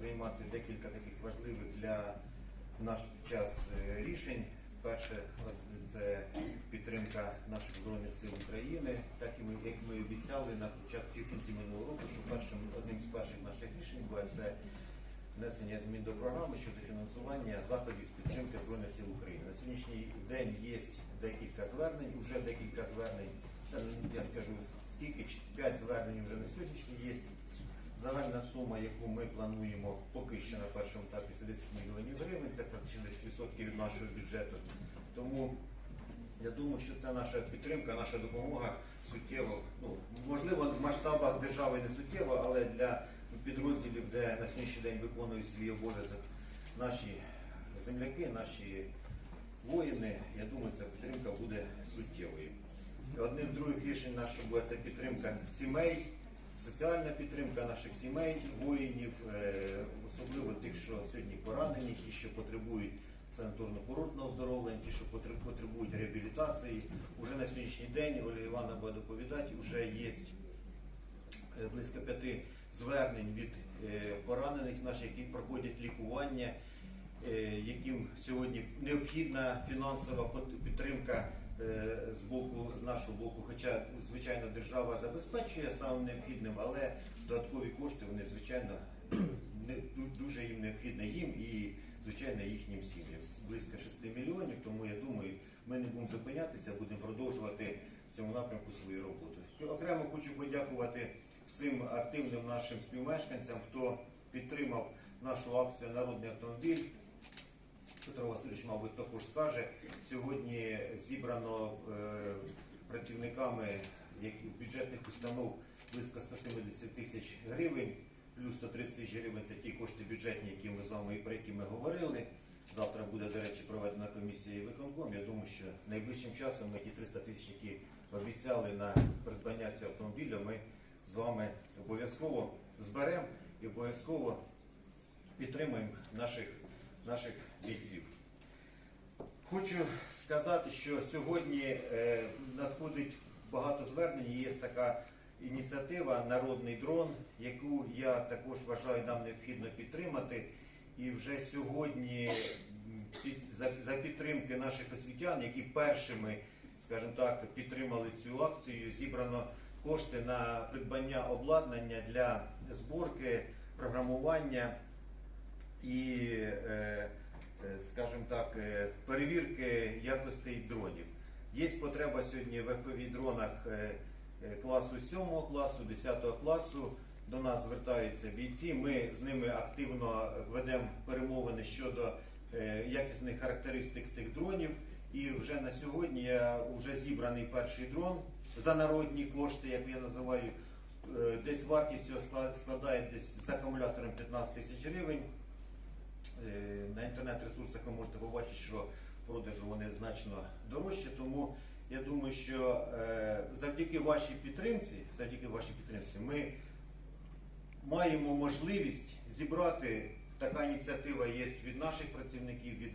приймати декілька таких важливих для наш час е, рішень. Перше це підтримка наших збройних сил України, так і ми, як ми обіцяли на початку кінці минулого року, що першим одним з перших наших рішень буде це внесення змін до програми щодо фінансування заходів з підтримки Збройних сил України. На сьогоднішній день є декілька звернень, вже декілька звернень. Це, я скажу скільки, п'ять звернень вже на сьогоднішній є. Загальна сума, яку ми плануємо поки що на першому етапі, це 10 мільйонів гривень, це практично 10% від нашого бюджету. Тому я думаю, що це наша підтримка, наша допомога суттєво. Ну, можливо, в масштабах держави не суттєво, але для підрозділів, де на сьогоднішній день виконують свій обов'язок наші земляки, наші воїни, я думаю, ця підтримка буде суттєвою. Одним з других рішень нашого буде це підтримка сімей, соціальна підтримка наших сімей, воїнів, е, особливо тих, що сьогодні поранені, ті, що потребують санаторно-курортного оздоровлення, ті, що потреб- потребують реабілітації. Уже на сьогоднішній день Оля Івановна буде доповідати, вже є е, близько п'яти звернень від е, поранених наших, які проходять лікування, яким сьогодні необхідна фінансова підтримка з боку з нашого боку. Хоча, звичайно, держава забезпечує самим необхідним, але додаткові кошти вони звичайно не дуже їм необхідно їм і звичайно їхнім сім'ям. Близько 6 мільйонів. Тому я думаю, ми не будемо зупинятися, будемо продовжувати в цьому напрямку свою роботу. Окремо хочу подякувати всім активним нашим співмешканцям, хто підтримав нашу акцію Народний автомобіль. Петро Васильович, мабуть, також скаже. Сьогодні зібрано е, працівниками бюджетних установ близько 170 тисяч гривень, плюс 130 тисяч гривень це ті кошти бюджетні, які ми з вами і про які ми говорили. Завтра буде, до речі, проведена комісія виконком. Я думаю, що найближчим часом ми ті 300 тисяч, які обіцяли на придбання цього автомобіля, ми з вами обов'язково зберемо і обов'язково підтримуємо наших, наших бійців. Хочу сказати, що сьогодні е, надходить багато звернень. Є така ініціатива Народний дрон, яку я також вважаю нам необхідно підтримати. І вже сьогодні за, підтримки наших освітян, які першими, так, підтримали цю акцію, зібрано кошти на придбання обладнання для зборки, програмування і, е, скажімо так, е, перевірки якостей дронів. Є потреба сьогодні в fpv дронах е, е, класу 7 класу, 10 класу. До нас звертаються бійці. Ми з ними активно ведемо перемовини щодо е, якісних характеристик цих дронів. І вже на сьогодні я вже зібраний перший дрон за народні кошти, як я називаю. Е, Десь вартість його склад- складає десь з акумулятором 15 тисяч гривень. Інтернет-ресурсах ви можете побачити, що в продажу вони значно дорожчі. Тому я думаю, що е, завдяки вашій підтримці, завдяки вашій підтримці, ми маємо можливість зібрати. Така ініціатива є від наших працівників, від,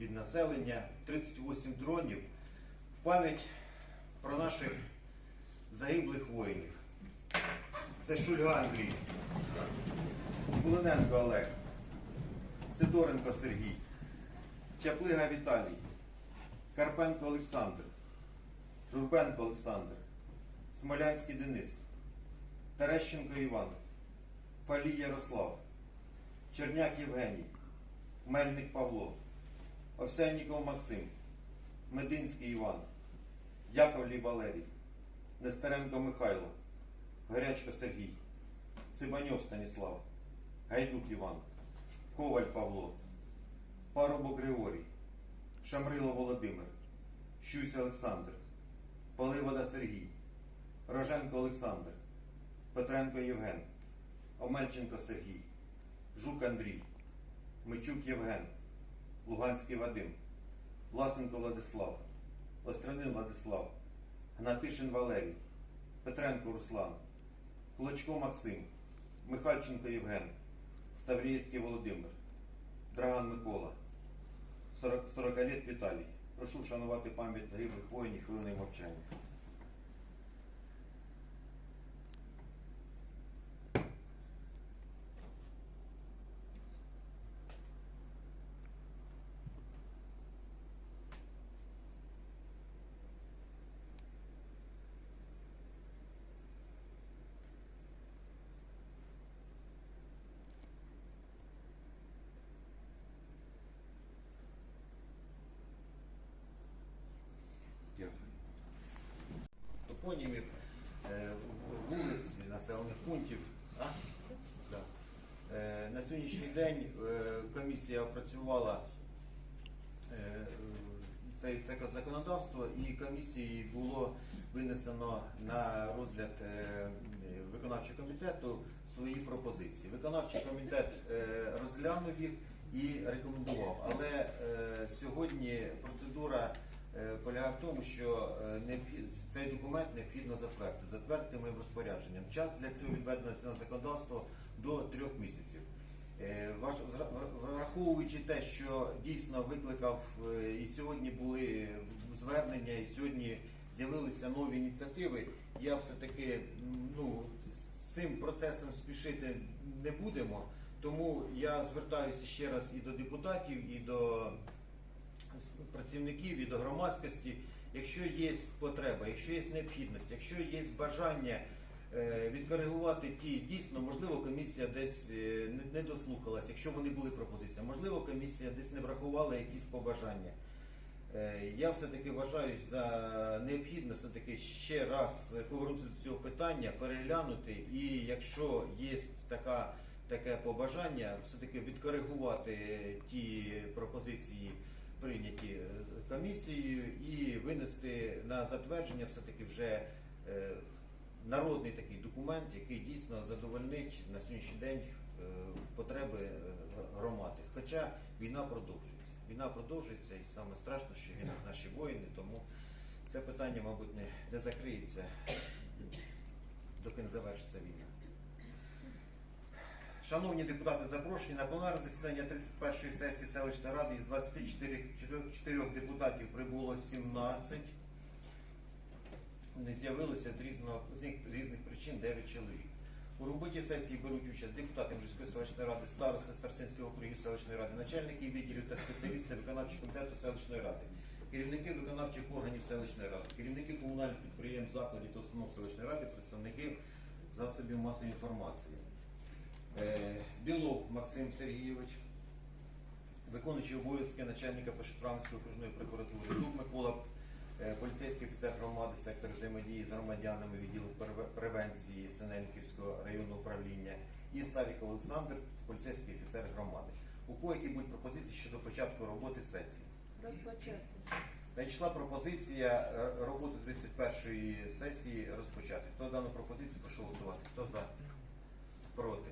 від населення. 38 дронів в пам'ять про наших загиблих воїнів. Це Шульга Андрій, Кулиненко Олег. Сидоренко Сергій, Чаплига Віталій, Карпенко Олександр, Журбенко Олександр, Смолянський Денис, Терещенко Іван, Фалій Ярослав, Черняк Євгеній, Мельник Павло, Овсянніков Максим, Мединський Іван, Яковлій Валерій, Нестеренко Михайло, Горячко Сергій, Цибаньов Станіслав, Гайдук Іван. Коваль Павло, Парубок Григорій, Шамрило Володимир, Щусь Олександр, Поливода Сергій, Роженко Олександр, Петренко Євген, Омельченко Сергій, Жук Андрій, Мичук Євген, Луганський Вадим, Власенко Владислав, Острянин Владислав, Гнатишин Валерій, Петренко Руслан, Клочко Максим, Михальченко Євген, Ставрієцький Володимир, Драган Микола, 40, 40 літ Віталій. Прошу вшанувати пам'ять загиблих воїнів хвилиною мовчання. Топонімів, е, вулиць, населених пунктів. Е, На сьогоднішній день е, комісія опрацювала це, законодавство і комісії було винесено на розгляд виконавчого комітету свої пропозиції. Виконавчий комітет розглянув їх і рекомендував. Але сьогодні процедура полягає в тому, що е, цей документ необхідно затвердити, затвердити моїм розпорядженням. Час для цього відведено на законодавство до трьох місяців. Е, Враховуючи те, що дійсно викликав е, і сьогодні були звернення, і сьогодні з'явилися нові ініціативи, я все-таки ну, цим процесом спішити не будемо. Тому я звертаюся ще раз і до депутатів, і до працівників, і до громадськості. Якщо є потреба, якщо є необхідність, якщо є бажання е, відкоригувати ті, дійсно, можливо, комісія десь е, не- дослухалась, якщо вони були пропозиції, можливо, комісія десь не врахувала якісь побажання. Е, Я все-таки вважаю за необхідне все-таки ще раз повернутися до цього питання, переглянути, і якщо є така, таке побажання, все-таки відкоригувати ті пропозиції, прийняті е, комісією, і винести на затвердження все-таки вже е, народний такий документ, який дійсно задовольнить на сьогоднішній день е, потреби громади. Хоча війна продовжується. Війна продовжується і саме страшно, що гинуть наші воїни, тому це питання, мабуть, не, не закриється, доки не завершиться війна. Шановні депутати, запрошені на пленарне засідання 31-ї сесії селищної ради із 24 чотирьох депутатів прибуло 17. Не з'явилося з, різного, з різних причин 9 чоловік. У роботі сесії беруть участь депутати Мужської селищної ради, старости Старсинського округу селищної ради, начальники відділів та спеціалісти виконавчого комітету селищної ради, керівники виконавчих органів селищної ради, керівники комунальних підприємств, закладів та установ селищної ради, представники засобів масової інформації. Е, Білов Максим Сергійович, виконуючий обов'язки начальника Пошетранської окружної прокуратури, Дуб Микола, е, поліцейський офіцер громади, сектор взаємодії з громадянами відділу превенції Синенківського районного управління і Старіков Олександр, поліцейський офіцер громади. У кого які будуть пропозиції щодо початку роботи сесії? Розпочати. Надійшла пропозиція е, роботи 31-ї сесії розпочати. Хто дану пропозицію, прошу голосувати. Хто за? Проти.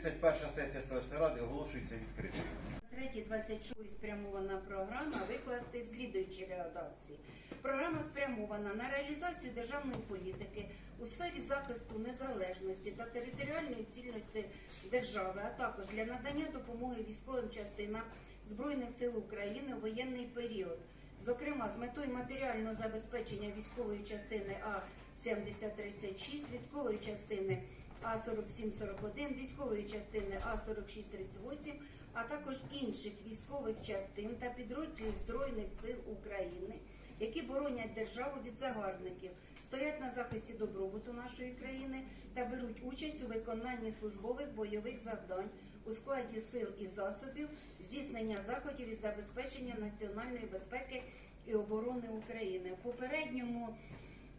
31 сесія селищної ради оголошується відкритою. Третій 26 спрямована програма викласти в слідуючій редакції. Програма спрямована на реалізацію державної політики у сфері захисту незалежності та територіальної цілісності держави, а також для надання допомоги військовим частинам Збройних сил України у воєнний період. Зокрема, з метою матеріального забезпечення військової частини А 7036, військової частини А4741, військової частини А4638, а також інших військових частин та підрозділів Збройних сил України, які боронять державу від загарбників, стоять на захисті добробуту нашої країни та беруть участь у виконанні службових бойових завдань у складі сил і засобів здійснення заходів із забезпечення національної безпеки і оборони України. В попередньому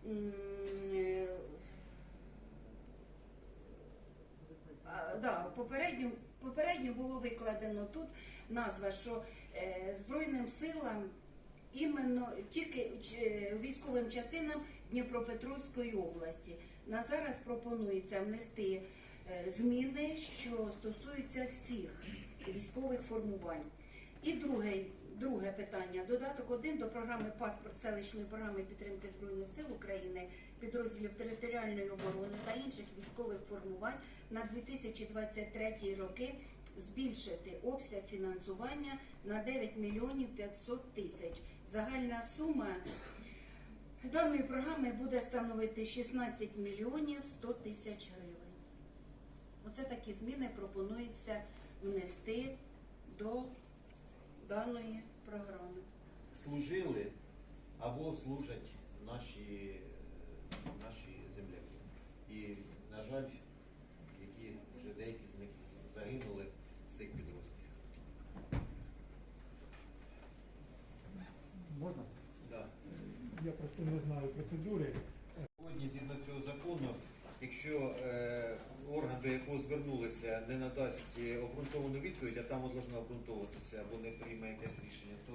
м, е, А, да, попередньо, попередньо було викладено тут назва, що е, Збройним силам іменно тільки е, військовим частинам Дніпропетровської області. На зараз пропонується внести е, зміни, що стосуються всіх військових формувань. І друге, друге питання. Додаток 1 до програми паспорт селищної програми підтримки Збройних сил України, підрозділів територіальної оборони та інших військових формувань на 2023 роки збільшити обсяг фінансування на 9 мільйонів 500 тисяч. Загальна сума даної програми буде становити 16 мільйонів 100 тисяч гривень. Оце такі зміни пропонується внести до даної програми. Служили або служать наші, наші земляки. І, на жаль, які вже деякі з них загинули в цих підрозділах. Можна? Да. Я просто не знаю процедури. Сьогодні, згідно цього закону, якщо е, до якого звернулися, не надасть е, обґрунтовану відповідь, а там должно обґрунтовуватися або не прийме якесь рішення, то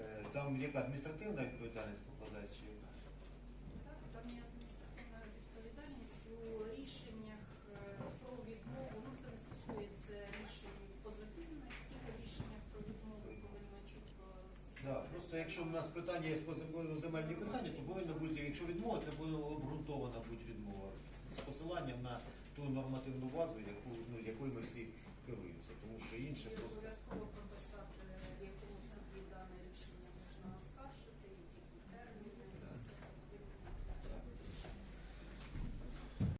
е, там яка адміністративна відповідальність покладається? чи яка? Так, там є адміністративна відповідальність у рішеннях е, про відмову. Ну це не стосується рішень позитивних, тільки в рішеннях про відмову повинно чітко Да, просто якщо в нас питання є по закону земельні питання, то повинно бути, якщо відмова, це повинна обґрунтована бути відмова з посиланням на ту нормативну базу, яку ну якою ми всі керуємося, тому що інше І просто. обов'язково прописати, в якому суді дане рішення можна оскаржити, які терміни, все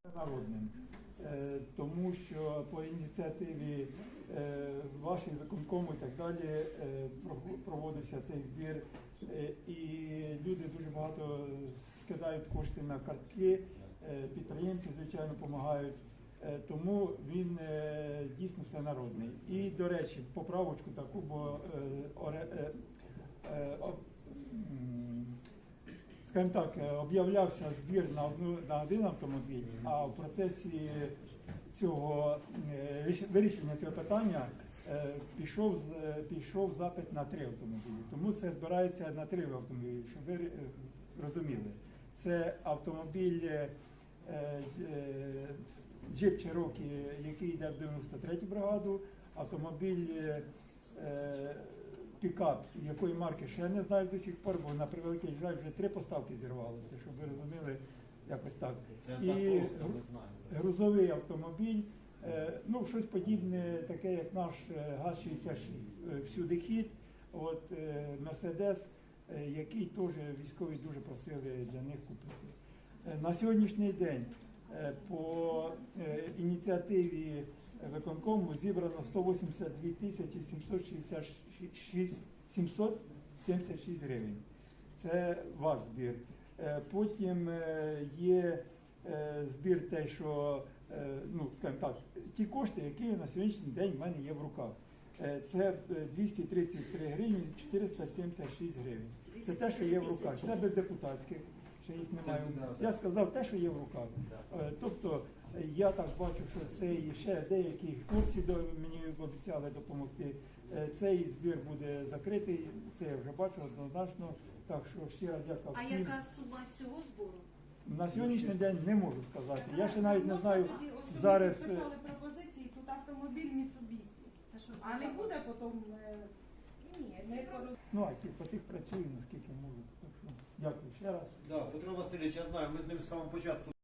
це народним, Е, тому що по ініціативі е, вашої виконкому і так далі е, про- проводився цей збір, е, і люди дуже багато скидають кошти на картки, е, підприємці, звичайно, допомагають. Е, Тому він е, дійсно всенародний. І, до речі, поправочку таку, бо е, е, е, скажімо так, е, об'являвся збір на одну на один автомобіль, а в процесі цього е, вирішення цього питання е, пішов е, пішов запит на три автомобілі. Тому це збирається на три автомобілі, щоб ви е, розуміли. Це автомобіль е, е, джип Cherokee, який йде в 93 бригаду, автомобіль е, е, пікап, якої марки ще не знаю до сих пор, бо на превеликий жаль вже три поставки зірвалися, щоб ви розуміли якось так. І грузовий автомобіль, е, ну щось подібне, таке як наш е, ГАЗ-66, е, всюди хід, от е, Мерседес, е, який теж військові дуже просили для них купити. Е, На сьогоднішній день е, по е, ініціативі виконкому зібрано 182 тисячі 766 776 гривень. Це ваш збір. Потім є збір те, що ну, скажімо так, ті кошти, які на сьогоднішній день в мене є в руках. Це е, 233 гривні 476 гривень. Це те, що є в руках. Це без депутатських, ще їх немає. Я сказав те, що є в руках. Е, Тобто я так бачу, що це і ще деякі хлопці мені обіцяли допомогти. Е, Цей збір буде закритий, це я вже бачу однозначно. Так що щиро дякую А всім. яка сума цього збору? На сьогоднішній день не можу сказати. Я ще навіть не знаю зараз. е, пропозиції, тут автомобіль Mitsubishi. А не буде потім Ні, не. Ну а ті по тих працюю наскільки можу. Дякую ще раз. Да, Петро Васильович, я знаю, ми з ним з самого початку